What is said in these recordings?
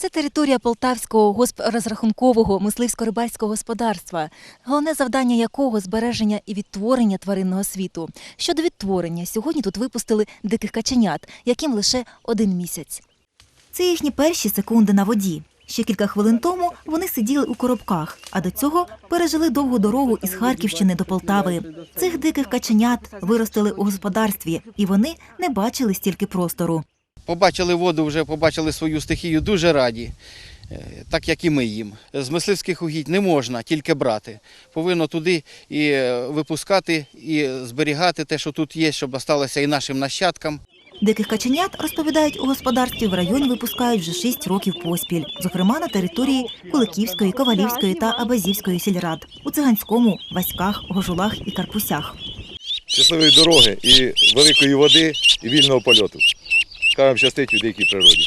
Це територія Полтавського госпрозрахункового мисливсько-рибальського господарства, головне завдання якого збереження і відтворення тваринного світу. Щодо відтворення, сьогодні тут випустили диких каченят, яким лише один місяць. Це їхні перші секунди на воді. Ще кілька хвилин тому вони сиділи у коробках, а до цього пережили довгу дорогу із Харківщини до Полтави. Цих диких каченят виростили у господарстві, і вони не бачили стільки простору. Побачили воду, вже побачили свою стихію, дуже раді, е, так як і ми їм. З мисливських угідь не можна тільки брати. Повинно туди і е, випускати, і зберігати те, що тут є, щоб осталося і нашим нащадкам. Диких каченят, розповідають, у господарстві в районі випускають вже 6 років поспіль, зокрема на території Куликівської, Ковалівської та Абазівської сільрад, у Циганському, Васьках, Гожулах і Карпусях. щасливої дороги і великої води і вільного польоту. Хай щастить у дикій природі.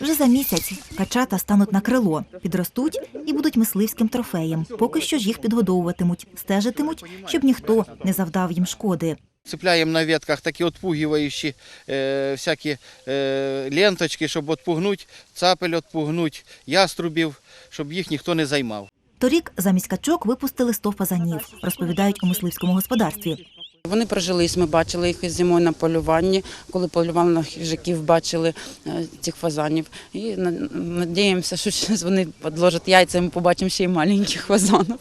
Вже за місяць качата стануть на крило, підростуть і будуть мисливським трофеєм. Поки що ж їх підгодовуватимуть, стежитимуть, щоб ніхто не завдав їм шкоди. Цепляємо на ветках такі отпугиваючі е, всякі е, ленточки, щоб отпугнути цапель, отпугнути яструбів, щоб їх ніхто не займав. Торік замість качок випустили 100 фазанів, розповідають у мисливському господарстві. Вони прижились, ми бачили їх зимою на полюванні, коли полювали на хижаків, бачили е, цих фазанів. І на- надіємося, що вони підложать яйця, і ми побачимо ще й маленьких фазанів.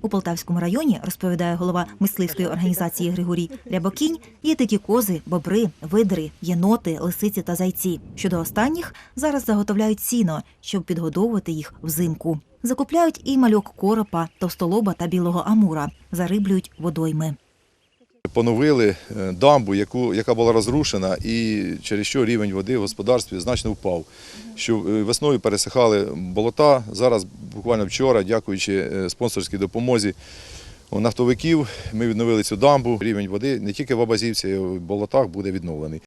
У Полтавському районі, розповідає голова мисливської організації Григорій Рябокінь, є дикі кози, бобри, видри, єноти, лисиці та зайці. Щодо останніх, зараз заготовляють сіно, щоб підгодовувати їх взимку. Закупляють і мальок коропа, товстолоба та білого амура, зариблюють водойми. Поновили е, дамбу, яку, яка була розрушена, і через що рівень води в господарстві значно впав. Що е, весною пересихали болота. Зараз, буквально вчора, дякуючи е, спонсорській допомозі нафтовиків, ми відновили цю дамбу. Рівень води не тільки в Абазівці, а й в болотах буде відновлений.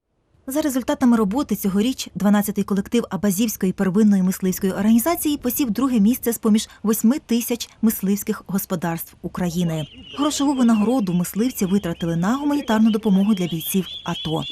За результатами роботи цьогоріч 12-й колектив Абазівської первинної мисливської організації посів друге місце з поміж 8 тисяч мисливських господарств України. Грошову винагороду мисливці витратили на гуманітарну допомогу для бійців АТО.